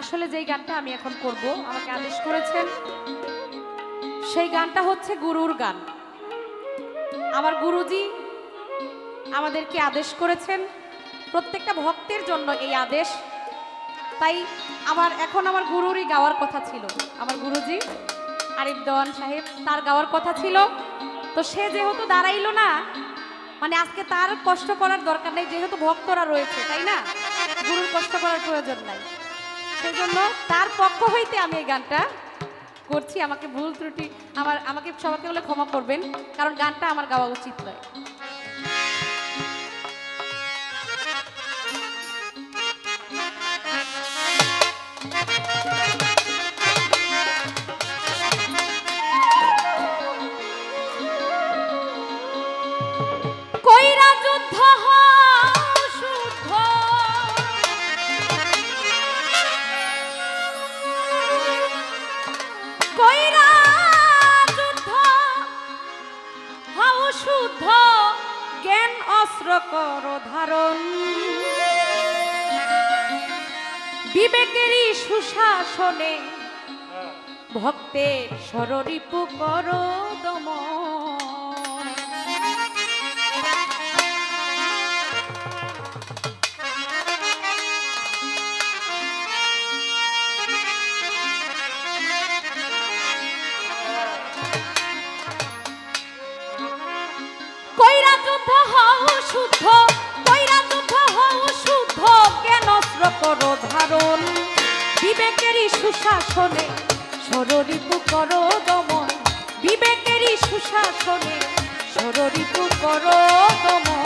আসলে যেই গানটা আমি এখন করব, আমাকে আদেশ করেছেন, সেই গানটা হচ্ছে গুরুর গান। আমার গুরুজি আমাদেরকে আদেশ করেছেন, প্রত্যেকটা ভক্তের জন্য এই আদেশ। তাই আমার, এখন আমার গুরুরই গাওয়ার কথা ছিল। আমার গুরুজি আরিফ দেওয়ান সাহেব, তার গাওয়ার কথা ছিল। তো সে যেহেতু দাঁড়াইলো না মানে আজকে তার কষ্ট করার দরকার নেই, যেহেতু ভক্তরা রয়েছে, তাই না? গুরুর কষ্ট করার প্রয়োজন নাই। সেজন্য তার পক্ষ হইতে আমি এই গানটা করছি। আমাকে ভুল ত্রুটি, আমার, আমাকে সবাইকে বলে ক্ষমা করবেন, কারণ গানটা আমার গাওয়া উচিত নয়। বিবেকেরই সুশাসনে। ভক্তের সররিপু কর দমন। বিবেকেরই সুশাসনে সররিপু করো দমন। বিবেকেরই সুশাসনে সররিপু করো দমন।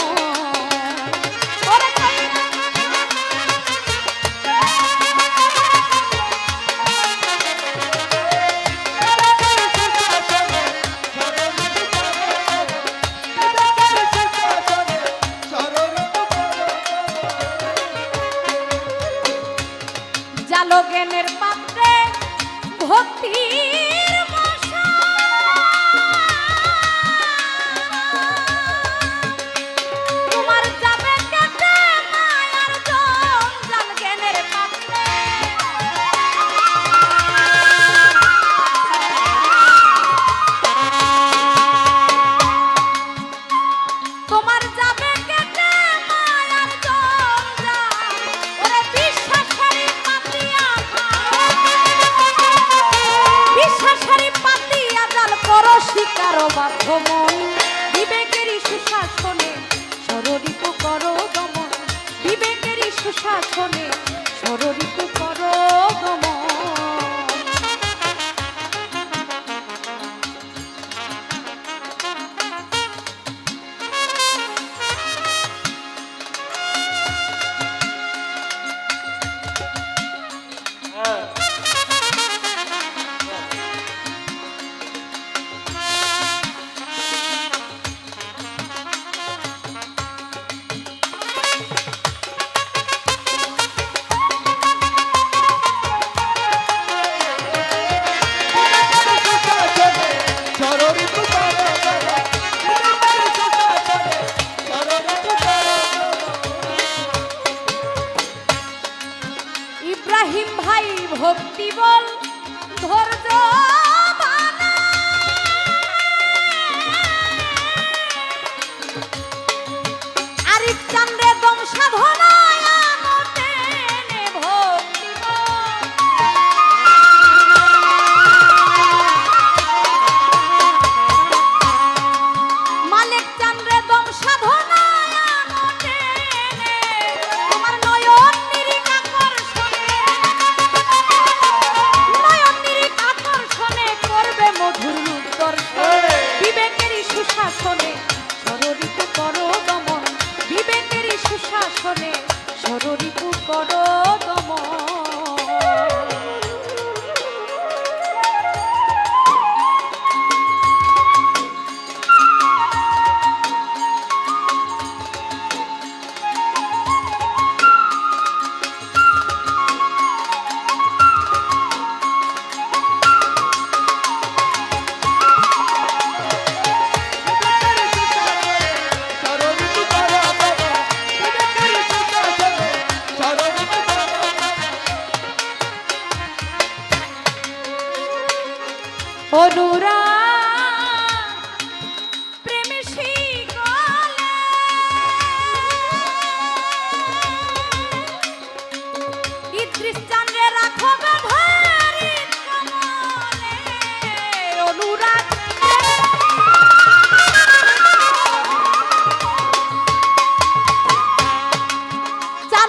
জালো জ্ঞানের পাত্রে ভক্তির সুশাসনে সররিপু করো দমন ভক্তি বল। সররিপু করো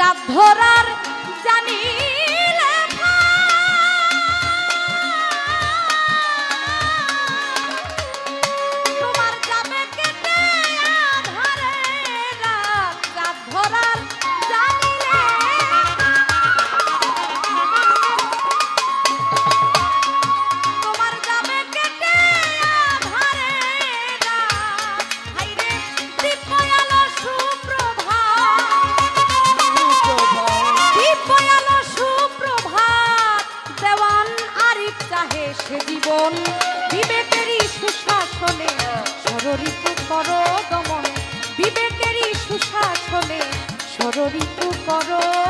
চাঁদ ধরার জানি চলে ষড়ঋতু করো।